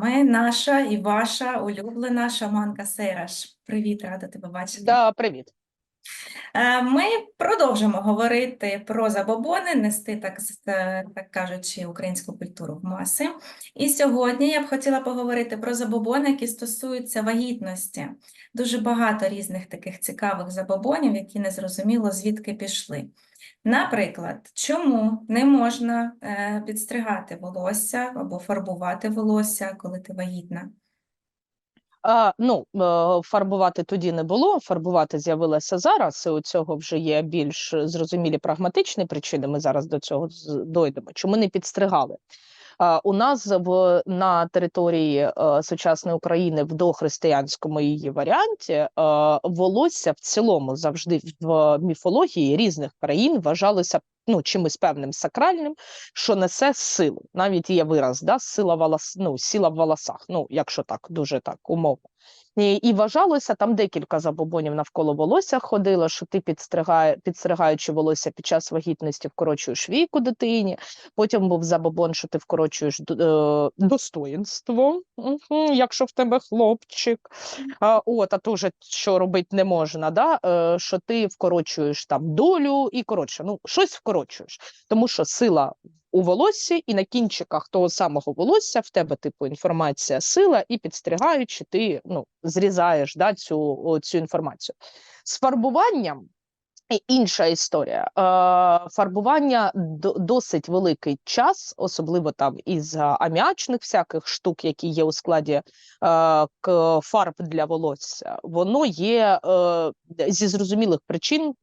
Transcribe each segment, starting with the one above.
вами наша і ваша улюблена шаманка Сейраш. Привіт, рада тебе бачити. Да, привіт. Е, Ми продовжимо говорити про забобони, нести, так, е, так кажучи, українську культуру в маси. І сьогодні я б хотіла поговорити про забобони, які стосуються вагітності. Дуже багато різних таких цікавих забобонів, які незрозуміло звідки пішли. Наприклад, чому не можна е, підстригати волосся або фарбувати волосся, коли ти вагітна? А, ну, е, фарбувати тоді не було, фарбувати з'явилося зараз, і у цього вже є більш зрозумілі прагматичні причини. Ми зараз до цього дойдемо. Чому не підстригали? У нас в, на території сучасної України в дохристиянському її варіанті волосся в цілому завжди в міфології різних країн вважалося ну, чимось певним сакральним, що несе силу. Навіть є вираз, да, сила волос, ну, сила в волосах, ну, якщо так, дуже так умовно. І, і вважалося, там декілька забобонів навколо волосся ходило, що ти підстригає, підстригаючи волосся під час вагітності, вкорочуєш віку дитині. Потім був забобон, що ти вкорочуєш е, достоїнство, якщо в тебе хлопчик. А, от, а то вже що робити не можна, да? е, що ти вкорочуєш там долю і коротше, ну, щось вкорочуєш. Тому що сила у волоссі і на кінчиках того самого волосся в тебе, типу, інформація сила, і підстригаючи, ти ну, зрізаєш да, цю, цю інформацію. З фарбуванням інша історія. Е, фарбування досить великий час, особливо там із аміачних всяких штук, які є у складі е, фарб для волосся, воно є е, зі зрозумілих причин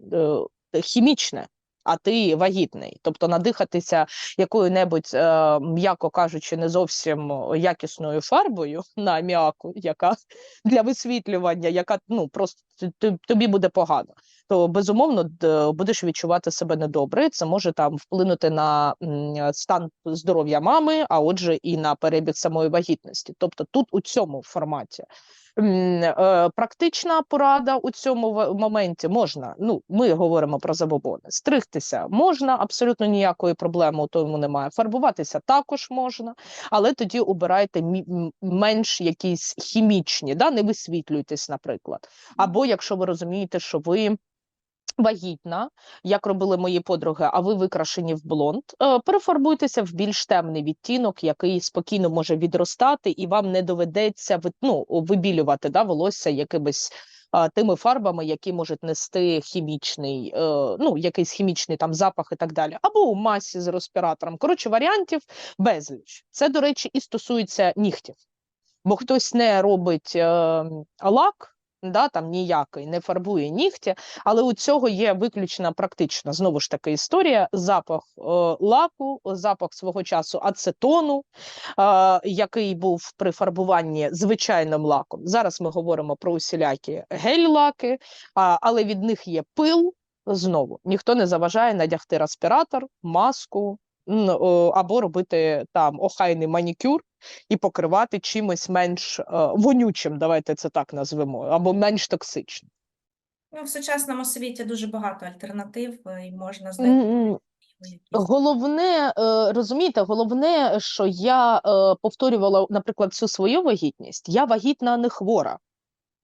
хімічне. А ти вагітний, тобто надихатися якою-небудь, е, м'яко кажучи, не зовсім якісною фарбою на аміаку, яка для висвітлювання, яка ну просто тобі буде погано то безумовно будеш відчувати себе недобре. Це може там вплинути на стан здоров'я мами, а отже, і на перебіг самої вагітності. Тобто, тут у цьому форматі. Е, Практична порада у цьому моменті можна. Ну, ми говоримо про забобони. Стригтися можна, абсолютно ніякої проблеми у тому немає. Фарбуватися також можна, але тоді обирайте менш якісь хімічні, да? не висвітлюйтесь, наприклад. Або якщо ви розумієте, що ви вагітна, як робили мої подруги, а ви викрашені в блонд, е, перефарбуйтеся в більш темний відтінок, який спокійно може відростати, і вам не доведеться ну, вибілювати да, волосся якимись. Тими фарбами, які можуть нести хімічний, е, ну якийсь хімічний там запах і так далі, або у масі з респіратором. Коротше, варіантів безліч. Це, до речі, і стосується нігтів, бо хтось не робить е, лак, да, там ніякий, не фарбує нігті, але у цього є виключно практична знову ж таки історія: запах е, лаку, запах свого часу ацетону, е, який був при фарбуванні звичайним лаком. Зараз ми говоримо про усілякі гель-лаки, а, але від них є пил. Знову ніхто не заважає надягти респіратор, маску або робити там охайний манікюр і покривати чимось менш е, вонючим, давайте це так назвемо, або менш токсичним. Ну, в сучасному світі дуже багато альтернатив, е, і можна знайти. Головне, е, розумієте, головне, що я повторювала, наприклад, всю свою вагітність. Я вагітна, а не хвора.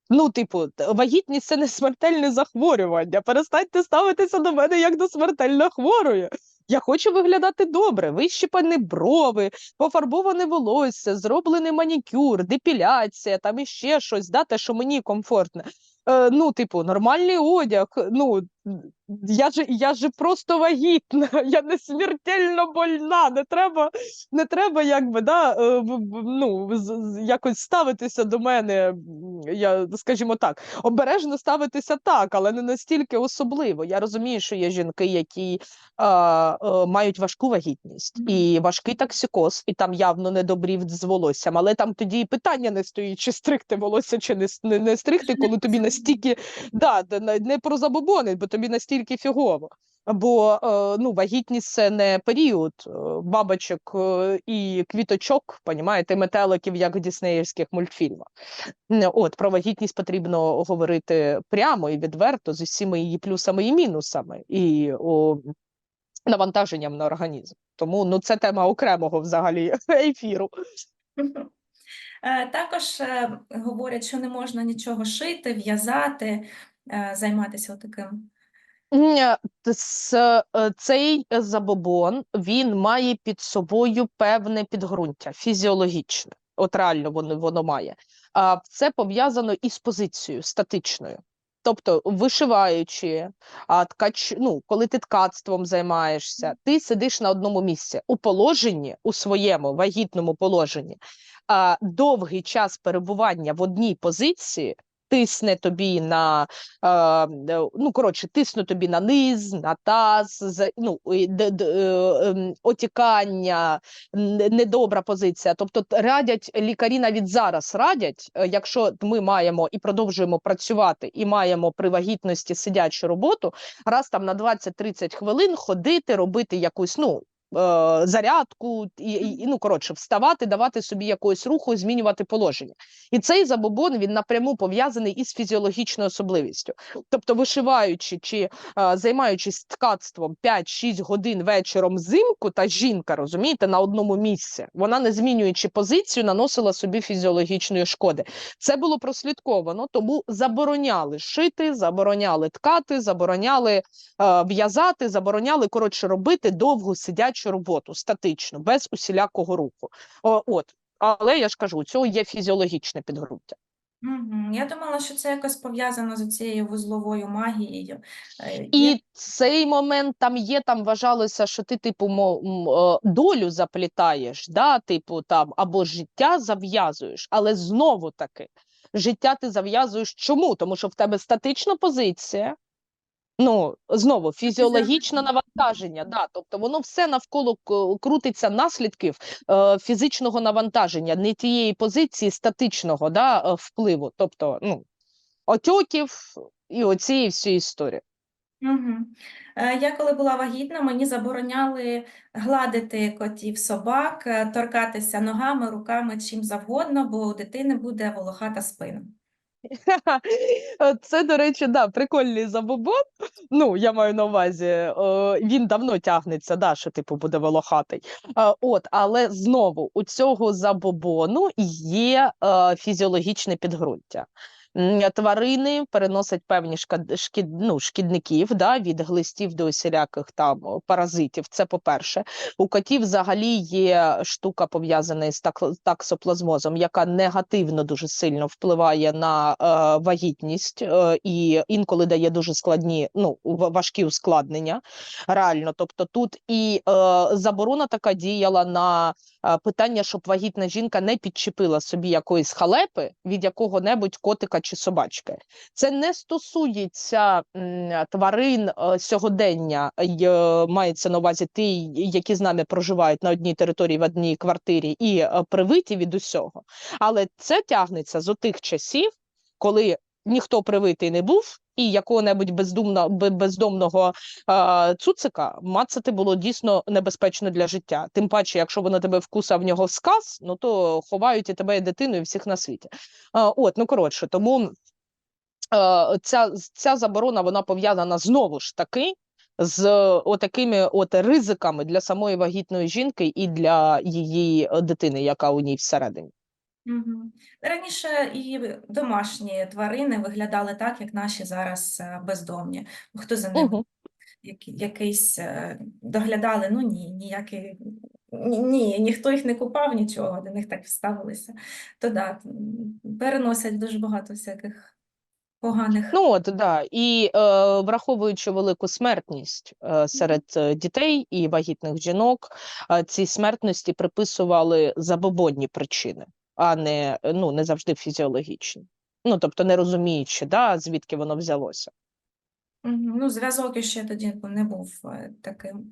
Ну, типу, вагітність це не смертельне захворювання. Перестаньте ставитися до мене як до смертельно хворої. Я хочу виглядати добре, вищипані брови, пофарбоване волосся, зроблений манікюр, депіляція, там іще щось, да, те, що мені комфортне. Е, ну, типу, нормальний одяг. Ну, я ж, я ж просто вагітна, я не смертельно больна. Не треба, не треба якби, да, е, ну, якось ставитися до мене, я, скажімо так, обережно ставитися так, але не настільки особливо. Я розумію, що є жінки, які а, е, мають важку вагітність і важкий токсикоз, і там явно недобрів з волоссям, але там тоді і питання не стоїть, чи стригти волосся, чи не, не, не стригти, коли тобі настільки да, не про забобони, бо тобі настільки фігово. Бо е, ну, вагітність це не період е, бабочок е, і квіточок, понімаєте, метеликів, як в діснеївських мультфільмах. От про вагітність потрібно говорити прямо і відверто з усіма її плюсами і мінусами, і о, навантаженням на організм. Тому ну це тема окремого взагалі ефіру. Також говорять, що не можна нічого шити, в'язати, займатися таким. С- е, Цей забобон він має під собою певне підґрунтя фізіологічне. От реально воно, воно має. А це пов'язано із позицією статичною. Тобто, вишиваючи, а ткач, ну, коли ти ткацтвом займаєшся, ти сидиш на одному місці у положенні, у своєму вагітному положенні. А довгий час перебування в одній позиції тисне тобі на е, е, ну коротше, тисну тобі на низ, на таз, ну, е, ем, отікання, недобра позиція. Тобто радять лікарі навіть зараз радять, якщо ми маємо і продовжуємо працювати, і маємо при вагітності сидячу роботу, раз там на 20-30 хвилин ходити, робити якусь, ну. Е, Зарядку і, і ну коротше, вставати, давати собі якогось руху, змінювати положення. І цей забобон він напряму пов'язаний із фізіологічною особливістю. Тобто, вишиваючи чи а, займаючись ткацтвом 5-6 годин вечором взимку, та жінка, розумієте, на одному місці, вона не змінюючи позицію, наносила собі фізіологічної шкоди. Це було прослідковано, тому забороняли шити, забороняли ткати, забороняли е, в'язати, забороняли коротше робити довгу сидячу роботу статично, без усілякого руху. О, от. Але я ж кажу, у цього є фізіологічне підґрунтя. Мгм. Я думала, що це якось пов'язано з цією вузловою магією. Е, є- цей момент там є, там вважалося, що ти, типу, е, долю заплітаєш, да, типу, там, або життя зав'язуєш, але знову таки, життя ти зав'язуєш чому? Тому що в тебе статична позиція, ну, знову, фізіологічне навантаження, да, тобто воно все навколо крутиться наслідків е, фізичного навантаження, не тієї позиції статичного да, е, впливу, тобто, ну, отьоків і оцієї всієї історії. Е, Я коли була вагітна, мені забороняли гладити котів, собак, е, торкатися ногами, руками, чим завгодно, бо у дитини буде волохата спина. Це, до речі, да, прикольний забобон. Ну, я маю на увазі, е, він давно тягнеться, да, що типу буде волохатий. От, але знову у цього забобону є е, фізіологічне підґрунтя. Тварини переносять певні шкід, ну, шкідників да, від глистів до усіляких там паразитів. Це по-перше. У котів взагалі є штука пов'язана із таксоплазмозом, яка негативно дуже сильно впливає на е, вагітність е, і інколи дає дуже складні, ну важкі ускладнення. Реально, тобто тут і е, заборона така діяла на е, питання, щоб вагітна жінка не підчепила собі якоїсь халепи від якого-небудь котика чи собачки. Це не стосується тварин е, сьогодення, й, е, мається на увазі ті, які з нами проживають на одній території в одній квартирі і е, привиті від усього. Але це тягнеться з отих часів, коли ніхто привитий не був, і якого-небудь бездумно, бездомного е, цуцика мацати було дійсно небезпечно для життя. Тим паче, якщо воно тебе вкусав в нього сказ, ну то ховають і тебе, і дитину, і всіх на світі. Е, от, ну коротше, тому е, ця, ця заборона вона пов'язана знову ж таки з отакими от ризиками для самої вагітної жінки і для її дитини, яка у ній всередині. Мгм. Раніше і домашні тварини виглядали так, як наші зараз е, бездомні. Хто за ними Угу. якийсь е, доглядали? Ну ні, ніякий, ні, ні, ніхто їх не купав, нічого, до них так вставилися. То да, м, переносять дуже багато всяких поганих. Ну от да, і е, враховуючи велику смертність е, серед е, дітей і вагітних жінок, е, цій смертності приписували забобонні причини, а не ну не завжди фізіологічні. Ну тобто не розуміючи, да, звідки воно взялося. Ну, зв'язок іще тоді не був е, таким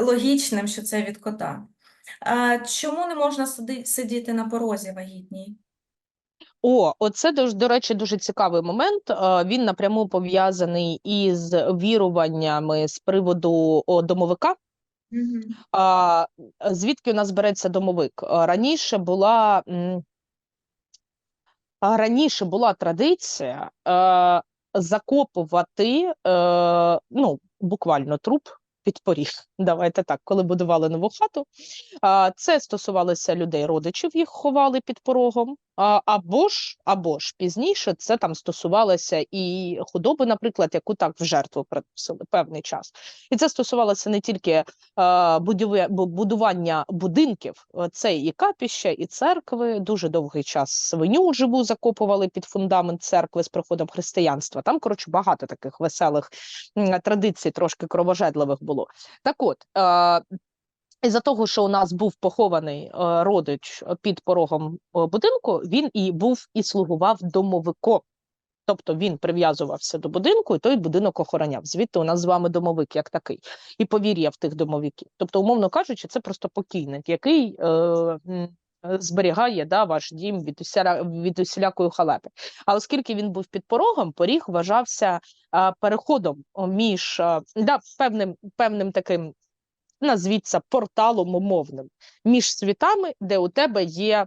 логічним, що це від кота. А чому не можна сидіти на порозі вагітній? О, оце до, до речі, дуже цікавий момент. Він напряму пов'язаний із віруваннями з приводу домовика. А, звідки у нас береться домовик? Раніше була, раніше була традиція е, закопувати е, ну, буквально труп під поріг. Давайте так, коли будували нову хату. Це стосувалося людей, родичів їх ховали під порогом. Або ж, або ж пізніше це там стосувалося і худоби, наприклад, яку так в жертву приносили певний час. І це стосувалося не тільки будування будинків, це і капіща, і церкви. Дуже довгий час свиню живу закопували під фундамент церкви з приходом християнства. Там, коротше, багато таких веселих традицій, трошки кровожерливих було. Так от. Е, із-за того, що у нас був похований е, родич під порогом е, будинку, він і був і слугував домовиком. Тобто він прив'язувався до будинку, і той будинок охороняв. Звідти у нас з вами домовик як такий, і повір'я в тих домовиків. Тобто, умовно кажучи, це просто покійник, який зберігає да, ваш дім від усіля, від усілякої халепи. А оскільки він був під порогом, поріг вважався е, переходом між е, да, певним, певним таким, назвіть це порталом умовним між світами, де у тебе є.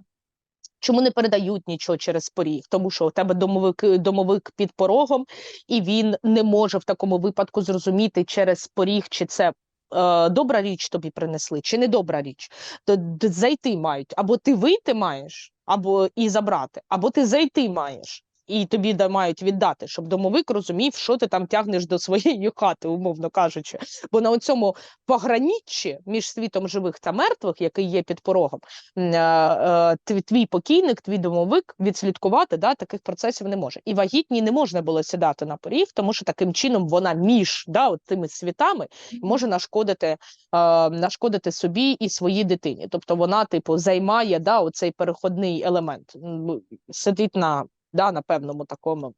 Чому не передають нічого через поріг? Тому що у тебе домовик, домовик під порогом, і він не може в такому випадку зрозуміти через поріг, чи це е, добра річ тобі принесли, чи не добра річ. То зайти мають. Або ти вийти маєш, або і забрати, або ти зайти маєш. І тобі да- мають віддати, щоб домовик розумів, що ти там тягнеш до своєї хати, умовно кажучи. Бо на цьому пограніччі між світом живих та мертвих, який є під порогом, е, е, твій, покійник, твій домовик відслідкувати да, таких процесів не може. І вагітній не можна було сідати на поріг, тому що таким чином вона між да, от тими світами може нашкодити, е, нашкодити собі і своїй дитині. Тобто вона, типу, займає да, оцей переходний елемент, сидить на, да, на певному такому,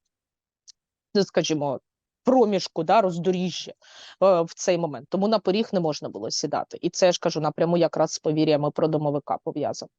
ну, скажімо, проміжку, да, роздоріжжя е, в цей момент. Тому на поріг не можна було сідати. І це я ж кажу напряму якраз з повір'ями про домовика пов'язано.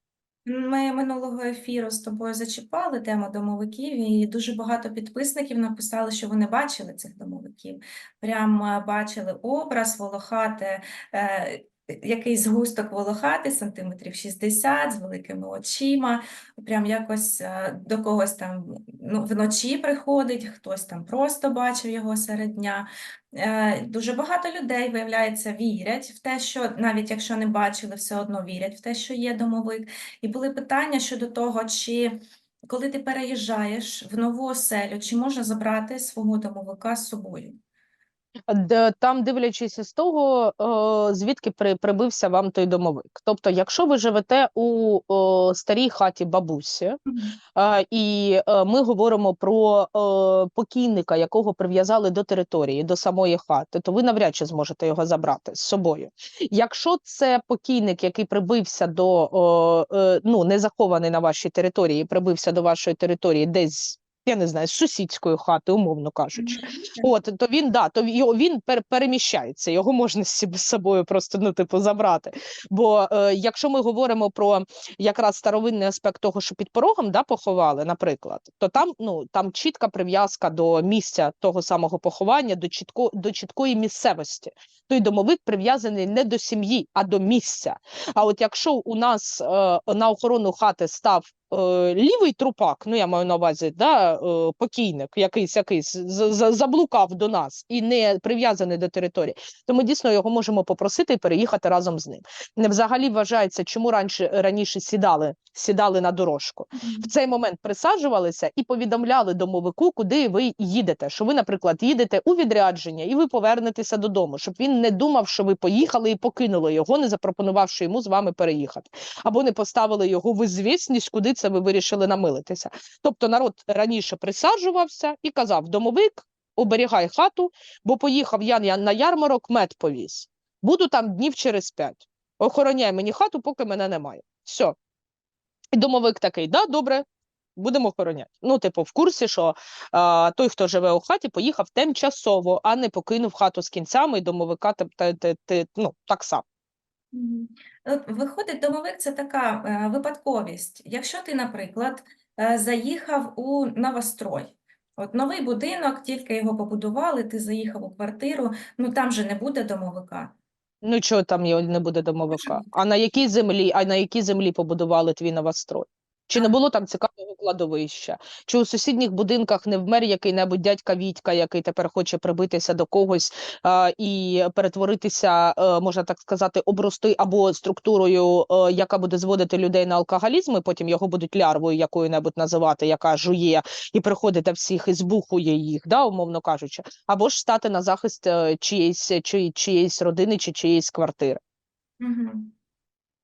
Ми минулого ефіру з тобою зачіпали тему домовиків, і дуже багато підписників написали, що вони бачили цих домовиків. Прям е, бачили образ волохати, е, якийсь згусток волохати, сантиметрів 60, з великими очима. Прям якось е, до когось там ну, вночі приходить, хтось там просто бачив його серед дня. Е, Дуже багато людей, виявляється, вірять в те, що навіть якщо не бачили, все одно вірять в те, що є домовик. І були питання щодо того, чи коли ти переїжджаєш в нову оселю, чи можна забрати свого домовика з собою? Там, дивлячись із того, е, звідки прибився вам той домовик. Тобто, якщо ви живете у старій хаті бабусі, І е, ми говоримо про е, покійника, якого прив'язали до території, до самої хати, то ви навряд чи зможете його забрати з собою. Якщо це покійник, який прибився до ну не захований на вашій території, прибився до вашої території десь. Я не знаю, з сусідської хати, умовно кажучи. От то він да, то він пер, переміщається, його можна з собою просто ну, типу, забрати. Бо е, якщо ми говоримо про якраз старовинний аспект того, що під порогом да, поховали, наприклад, то там ну там чітка прив'язка до місця того самого поховання, до чітко до чіткої місцевості. Той домовик прив'язаний не до сім'ї, а до місця. А от якщо у нас е, на охорону хати став лівий трупак, ну я маю на увазі, да, е, покійник, якийсь якийсь заблукав до нас і не прив'язаний до території, то ми дійсно його можемо попросити і переїхати разом з ним. Не взагалі вважається, чому раніше раніше сідали, сідали на дорожку. В цей момент присаджувалися і повідомляли домовику, куди ви їдете. Що ви, наприклад, їдете у відрядження і ви повернетеся додому, щоб він не думав, що ви поїхали і покинули його, не запропонувавши йому з вами переїхати, або не поставили його в ізвісність, куди це ви вирішили намилитися. Тобто народ раніше присаджувався і казав: домовик, оберігай хату, бо поїхав я на ярмарок, мед повіз. Буду там днів через п'ять. Охороняй мені хату, поки мене немає. Все. І домовик такий, да, добре, будемо охороняти. Ну, типу, в курсі, що а, той, хто живе у хаті, поїхав тимчасово, а не покинув хату з кінцями і домовика те, те, те, те, ну, так само. От Виходить, домовик це така е, випадковість. Якщо ти, наприклад, е, заїхав у новострой, от новий будинок, тільки його побудували, ти заїхав у квартиру, ну там же не буде домовика. Ну, чого там його не буде домовика? А на якій землі, а на якій землі побудували твій новострой? Чи не було там цікавого кладовища, чи у сусідніх будинках не вмер який-небудь дядька Вітька, який тепер хоче прибитися до когось а, і перетворитися, е, можна так сказати, обрости або структурою, е, яка буде зводити людей на алкоголізм, і потім його будуть лярвою якою-небудь називати, яка жує і приходить до всіх і збухує їх, да, умовно кажучи, або ж стати на захист е, чиєїсь, чи, чиєїсь родини чи чиєїсь квартири. Мгм.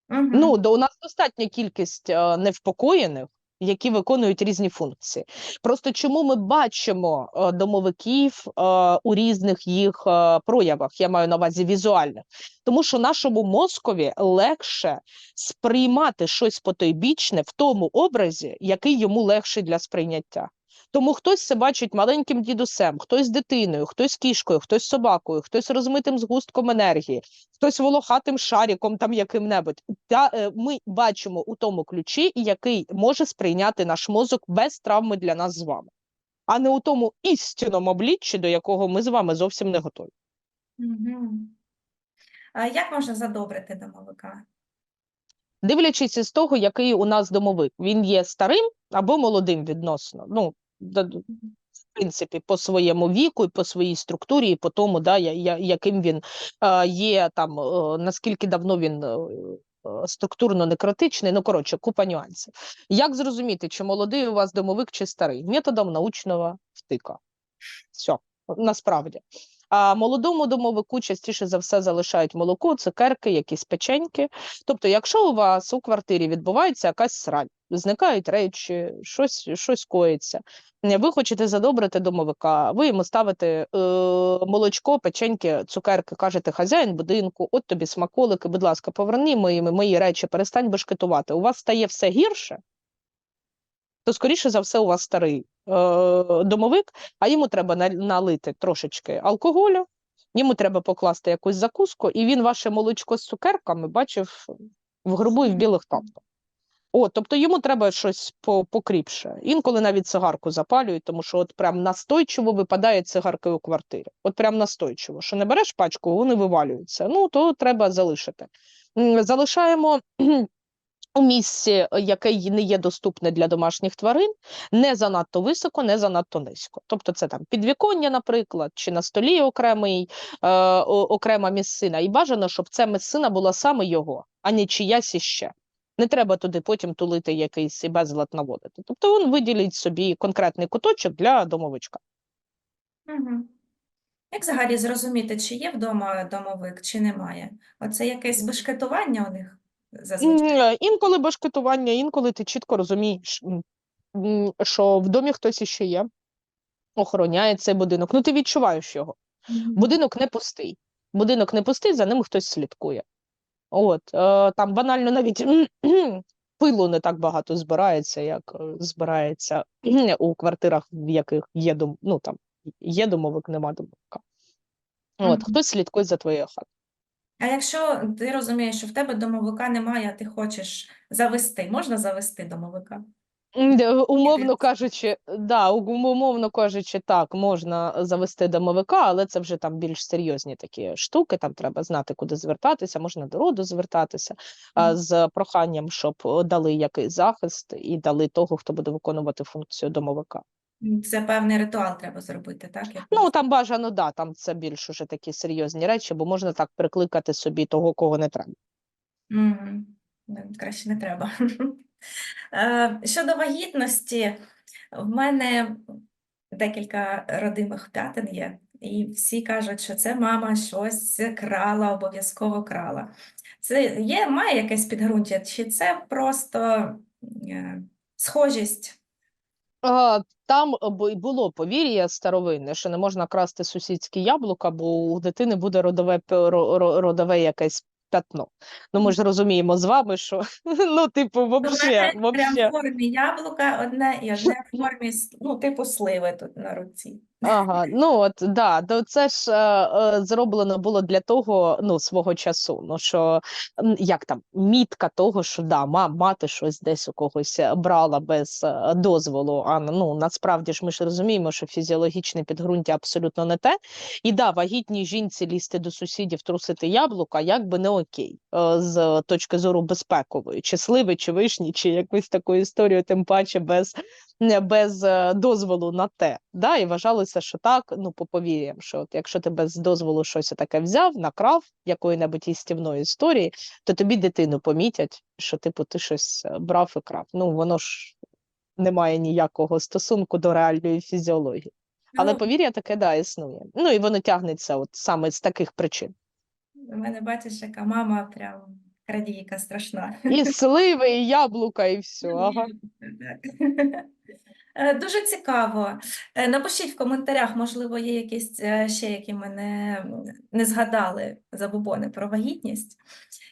Мгм. Ну, до у нас достатня кількість е, невпокоєних, які виконують різні функції. Просто чому ми бачимо е, домовиків е, у різних їх е, проявах, я маю на увазі візуальних, тому що нашому мозкові легше сприймати щось потойбічне в тому образі, який йому легший для сприйняття. Тому хтось це бачить маленьким дідусем, хтось дитиною, хтось кішкою, хтось собакою, хтось розмитим згустком енергії, хтось волохатим шариком там яким-небудь. Та е, ми бачимо у тому ключі, який може сприйняти наш мозок без травми для нас з вами, а не у тому істинному обличчі, до якого ми з вами зовсім не готові. Мгм. А як можна задобрити домовика? Дивлячись із того, який у нас домовик, він є старим або молодим відносно. Ну, в принципі, по своєму віку, і по своїй структурі, і по тому, да, я, яким він є там, наскільки давно він е, е, структурно некротичний, ну коротше, купа нюансів. Як зрозуміти, чи молодий у вас домовик, чи старий? Методом научного втика. Все, насправді. А молодому домовику частіше за все залишають молоко, цукерки, якісь печеньки. Тобто, якщо у вас у квартирі відбувається якась срань, зникають речі, щось, щось коїться, ви хочете задобрити домовика, ви йому ставите е, молочко, печеньки, цукерки, кажете, хазяїн будинку, от тобі смаколики, будь ласка, поверни мої, мої речі, перестань бешкетувати. У вас стає все гірше, то скоріше за все у вас старий домовик, а йому треба налити трошечки алкоголю, йому треба покласти якусь закуску, і він ваше молочко з цукерками бачив в грубу і в білих тапках. О, тобто йому треба щось покріпше. Інколи навіть цигарку запалюють, тому що от прям настойчиво випадає цигарки у квартирі. От прям настойчиво. Що не береш пачку, вони вивалюються. Ну, то треба залишити. Залишаємо у місці, е, яке не є доступне для домашніх тварин, не занадто високо, не занадто низько. Тобто це там підвіконня, наприклад, чи на столі окремий, е, окрема місцина. І бажано, щоб ця місцина була саме його, а не чиясь іще. Не треба туди потім тулити якийсь і безлад наводити. Тобто він виділить собі конкретний куточок для домовичка. Мгм. Як взагалі зрозуміти, чи є вдома домовик, чи немає? Оце якесь бешкетування у них зазвичай? М, е, Інколи башкетування, інколи ти чітко розумієш, м, що в домі хтось іще є, охороняє цей будинок. Ну, ти відчуваєш його. Будинок не пустий. Будинок не пустий, за ним хтось слідкує. От, е, там банально навіть пилу не так багато збирається, як е, збирається у квартирах, в яких є дом, ну там є домовик, нема домовика. От, Мгм. хтось слідкує за твоєю хатою. А якщо ти розумієш, що в тебе домовика немає, а ти хочеш завести, можна завести домовика? М, Умовно кажучи, да, у- умовно кажучи, так, можна завести домовика, але це вже там більш серйозні такі штуки. Там треба знати, куди звертатися, можна до роду звертатися а, Мгм. з проханням, щоб дали якийсь захист і дали того, хто буде виконувати функцію домовика. Це певний ритуал треба зробити, так? Ну там бажано, да, там це більш уже такі серйозні речі, бо можна так прикликати собі того, кого не треба. Не, Краще не треба. Е, Щодо вагітності, в мене декілька родимих п'ятин є, і всі кажуть, що це мама щось крала, обов'язково крала. Це є, має якесь підґрунтя, чи це просто е, схожість? Там е, бу- було повір'я старовинне, що не можна красти сусідські яблука, бо у дитини буде родове родове якесь пятно. Ну ми ж розуміємо з вами, що ну, типу, вообще, вообще. в формі яблука одне і одне в формі, ну, типу сливи тут на руці. Ага, ну от да, то це ж е, е, зроблено було для того, ну, свого часу. Ну що як там мітка того, що да, ма, мати щось десь у когось е, брала без е, дозволу. А ну насправді ж ми ж розуміємо, що фізіологічне підґрунтя абсолютно не те. І да, вагітній жінці лізти до сусідів, трусити яблука, як би не окей, е, з точки зору безпекової, чи сливи, чи вишні, чи якусь таку історію, тим паче без без е, дозволу на те. Да? І вважалося, що так, ну по повір'ям, що от якщо ти без дозволу щось таке взяв, накрав якої-небудь їстівної історії, то тобі дитину помітять, що типу ти щось е, брав і крав. Ну воно ж не має ніякого стосунку до реальної фізіології. Але Ну, повір'я таке да існує. Ну і воно тягнеться от саме з таких причин. у мене бачиш, яка мама прям крадійка страшна. І сливи, і яблука, і все. Ага. Е, Дуже цікаво. Е, Напишіть в коментарях, можливо, є якісь е, ще, які ми не, не згадали забобони про вагітність.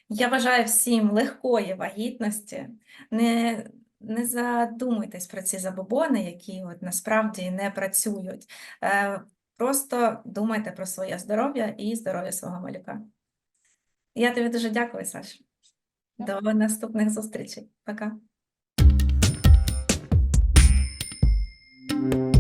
Я бажаю всім легкої вагітності. Не, не задумуйтесь про ці забобони, які от насправді не працюють. Просто думайте про своє здоров'я і здоров'я свого малюка. Я тобі дуже дякую, Саш. До наступних зустрічей. Пока. Thank you.